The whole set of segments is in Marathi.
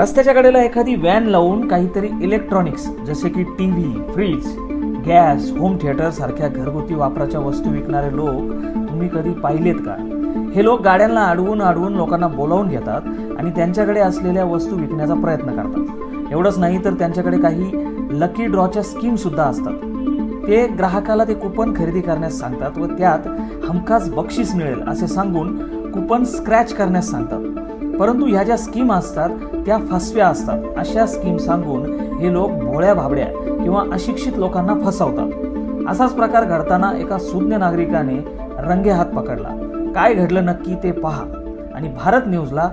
रस्त्याच्या कडेला एखादी व्हॅन लावून काहीतरी इलेक्ट्रॉनिक्स जसे की T V fridge gas home theatre सारख्या घरगुती वापराच्या वस्तू विकणारे लोक तुम्ही कधी पाहिलेत का? हे लोक गाड्यांना अडवून अडवून लोकांना बोलावून घेतात आणि त्यांच्याकडे असलेल्या वस्तू विकण्याचा प्रयत्न करतात. एवढंच नाही तर त्यांच्याकडे काही लकी ड्रॉच्या स्कीम सुद्धा असतात. ते ग्राहकाला ते कुपन खरेदी करण्यास सांगतात व त्यात हमखास बक्षीस मिळेल असे सांगून कुपन स्क्रॅच करण्यास सांगतात. परंतु ह्या ज्या स्कीम असतात त्या फसव्या असतात. अशा स्कीम सांगून हे लोक भोळ्या भाबड्या किंवा अशिक्षित लोकांना फसवतात. असाच प्रकार घडताना एका सुज्ञ नागरिकाने रंगे हात पकडला. काय घडलं नक्की ते पहा आणि भारत न्यूजला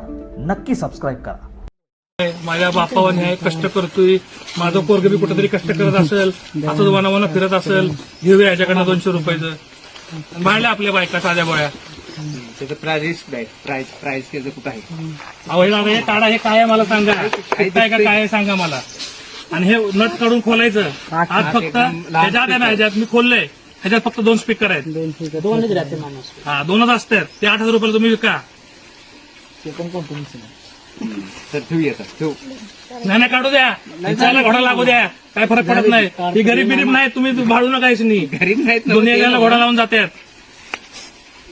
नक्की सबस्क्राईब करा. माझ्या बापावर न्याय कष्ट करतोय. माझं पोरग कुठेतरी कष्ट करत असेल असं वनावनं फिरत असेल घेऊया याच्याकडनं दोनशे रुपयाचं. मांडल्या आपल्या बायका साध्या बोळ्या त्याचं प्राइस प्राइस प्राइस त्याचं कुठं आहे? अहो हे दादा हे काढा हे काय आहे मला सांगा. ऐकताय का काय आहे सांगा मला. आणि हे नट काढून खोलायचं. आज फक्त ह्याच्यात आहे ना ह्याच्यात मी खोललंय. ह्याच्यात फक्त दोन स्पीकर आहेत. दोनच राहते माणूस. हा दोनच असतात. ते आठ हजार रुपयाला तुम्ही विका. ते पण कंपनीच तर ठेवूया तर ठेवू नाही नाही काढू द्या. विचारायला घोडा लागू द्या. काय फरक पडत नाही. ही गरीब बिरीब नाही तुम्ही भाडू नका नाही गरीब नाहीत ना दुनिया घोडा लावून जातात.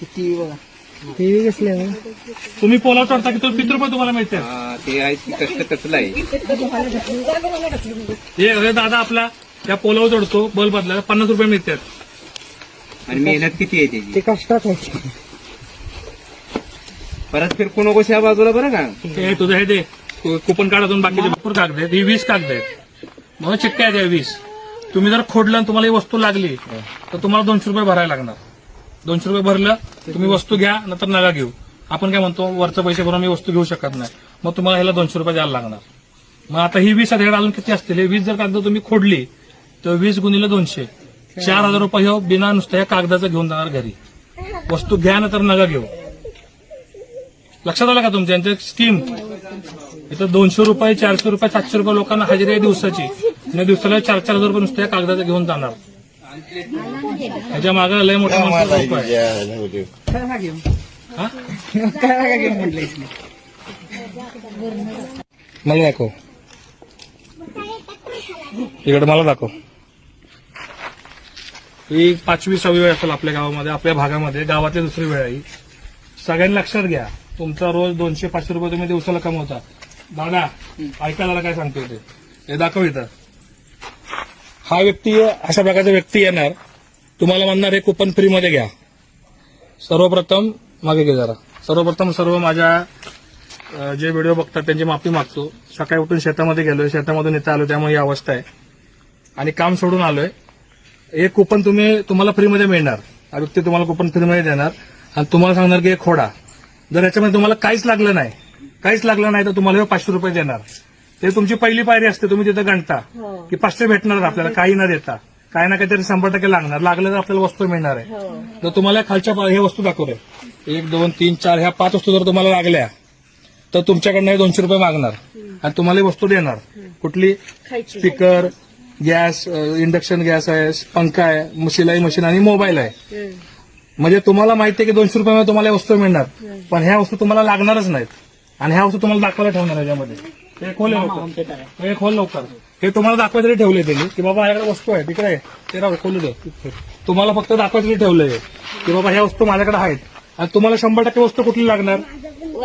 बघा. कसले तुम्ही पोला चढता की तो किती रुपये तुम्हाला मिळते? हा, ते आहे की कष्ट कसलं आहे. हे हे दादा आपला त्या पोलावर चढतो बल बदला पन्नास रुपये मिळतात. आणि मेहनत किती आहे त्याची? ते कष्टात आहे. परत फिरकू नकोस या बाजूला बरं का? हे तुझं हे दे. कु- कुपन काढातून बाकीचे. भरपूर कागद आहेत. ही वीस कागद आहेत. म्हणून चिठ्ठ्या आहेत या वीस. तुम्ही जर खोडलं आणि तुम्हाला ही वस्तू लागली तर तुम्हाला दोनशे रुपये भरायला लागणार. दोनशे रुपये भरलं तुम्ही वस्तू घ्या नंतर नका घेऊ. आपण काय म्हणतो वरचं पैसे भरून मी वस्तू घेऊ शकत नाही. मग तुम्हाला ह्याला दोनशे रुपये द्यायला लागणार. मग आता ही वीस हजार अजून किती असतील? हे वीस जर कागद तुम्ही खोडली तर वीस गुणिले दोनशे. चार हजार रुपये हो बिना नुसत्या या कागदाचं घेऊन जाणार घरी. वस्तू घ्या नंतर नका घेऊ. लक्षात आलं का तुमच्या यांच्या स्कीम इथं दोनशे रुपये चारशे रुपये सातशे रुपये लोकांना हजेरी आहे दिवसाची. दिवसाला चार चार हजार रुपये नुसत्या कागदाचं घेऊन जाणार. ह्याच्या मागे लय मोठ्या माणसाचा लोक आहे. हा? काय मला दाखव. इकडे मला दाखव. ही पाचवी सहावी वेळ असेल आपल्या गावामध्ये आपल्या भागामध्ये. गावातली दुसरी वेळ आहे ही. सगळ्यांनी लक्षात घ्या. तुमचा रोज दोनशे पाचशे रुपये तुम्ही दिवसाला कमवता. दादा ऐका दादा काय सांगतो ते. हे दाखव इथं. हा व्यक्ती अशा प्रकारचा व्यक्ती येणार. तुम्हाला म्हणणार हे कुपन फ्रीमध्ये घ्या. सर्वप्रथम मागे घे जरा. सर्वप्रथम सर्व माझ्या जे व्हिडिओ बघतात त्यांची माफी मागतो. सकाळी उठून शेतामध्ये गेलोय. शेतामधून इथं आलो त्यामुळे ही अवस्था आहे. आणि काम सोडून आलोय. एक कुपन तुम्ही तुम्हाला फ्रीमध्ये मिळणार. हा व्यक्ती तुम्हाला कुपन फ्रीमध्ये देणार. आणि तुम्हाला सांगणार की हे खोडा. जर याच्यामध्ये तुम्हाला काहीच लागलं नाही काहीच लागलं नाही तर तुम्हाला हे पाचशे रुपये देणार. ते तुमची पहिली पायरी असते तुम्ही तिथं गणता. की पाचशे भेटणार आपल्याला काही न देता. काही ना काहीतरी शंभर टक्के लागणार. लागलं तर आपल्याला वस्तू मिळणार आहे. तर तुम्हाला खालच्या हे वस्तू दाखवतोय एक दोन तीन चार ह्या पाच वस्तू जर तुम्हाला लागल्या तर तुमच्याकडनं हे दोनशे रुपये मागणार. आणि तुम्हाला ही वस्तू देणार. कुठली? स्पीकर गॅस इंडक्शन गॅस आहे पंखा आहे शिलाई मशीन आणि मोबाईल आहे. म्हणजे तुम्हाला माहिती आहे की दोनशे रुपयामध्ये तुम्हाला वस्तू मिळणार. पण ह्या वस्तू तुम्हाला लागणारच नाहीत. आणि ह्या वस्तू तुम्हाला दाखवायला ठेवणार याच्यामध्ये. हे खोल हे लवकर. हे खोल लवकर. हे तुम्हाला दाखवायसाठी ठेवले त्यांनी की बाबा माझ्याकडे वस्तू आहे तिकडे आहे. ते राहू खोलू दे. तुम्हाला फक्त दाखवायसाठी ठेवलंय की बाबा ह्या वस्तू माझ्याकडे आहेत. आणि तुम्हाला शंभर टक्के वस्तू कुठली लागणार?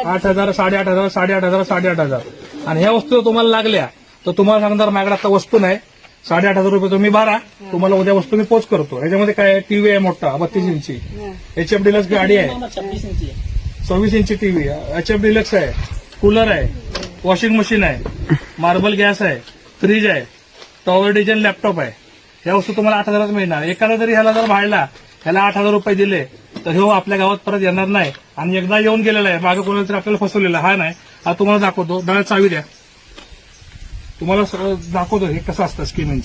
आठ हजार साडेआठ हजार साडेआठ हजार साडेआठ हजार. आणि ह्या वस्तू जर तुम्हाला लागल्या तर तुम्हाला सांगणार माझ्याकडे आता वस्तू नाही. साडेआठ हजार रुपये तुम्ही भरा. तुम्हाला उद्या वस्तू मी पोच करतो. ह्याच्यामध्ये काय टीव्ही आहे मोठा बत्तीस इंची. एच एफ डिलक्स गाडी आहे. सव्वीस इंची टीव्ही. एच एफ डिलक्स आहे. कूलर आहे. वॉशिंग मशीन आहे मार्बल गॅस आहे फ्रीज आहे टॉवर डिझेल लॅपटॉप आहे. ह्या वस्तू तुम्हाला आठ हजारात मिळणार. एखादा जरी ह्याला जर भाडला ह्याला आठ हजार रुपये दिले तर हो आपल्या गावात परत येणार नाही. आणि एकदा येऊन गेलेला आहे. मागे कोणाला तरी आपल्याला फसवलेला हा नाही. हा तुम्हाला दाखवतो. दळा चावी द्या. तुम्हाला सगळं दाखवतो हे कसं असतं स्कीम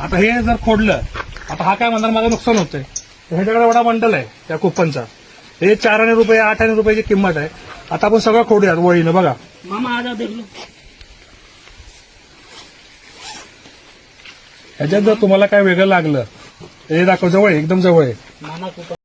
आता हे जर खोडलं आता हा काय म्हणणार माझं नुकसान होतंय. तर ह्याच्याकडे एवढा बंडल आहे त्या कुपनचा हे चार आणि रुपये आठ आणि रुपयाची किंमत आहे. आता आपण सगळं खोडूयात वळीनं बघा. मामा आज ह्याच्यात जर तुम्हाला काय वेगळं लागलं हे दाखव जवळ आहे, एकदम जवळ आहे. मामा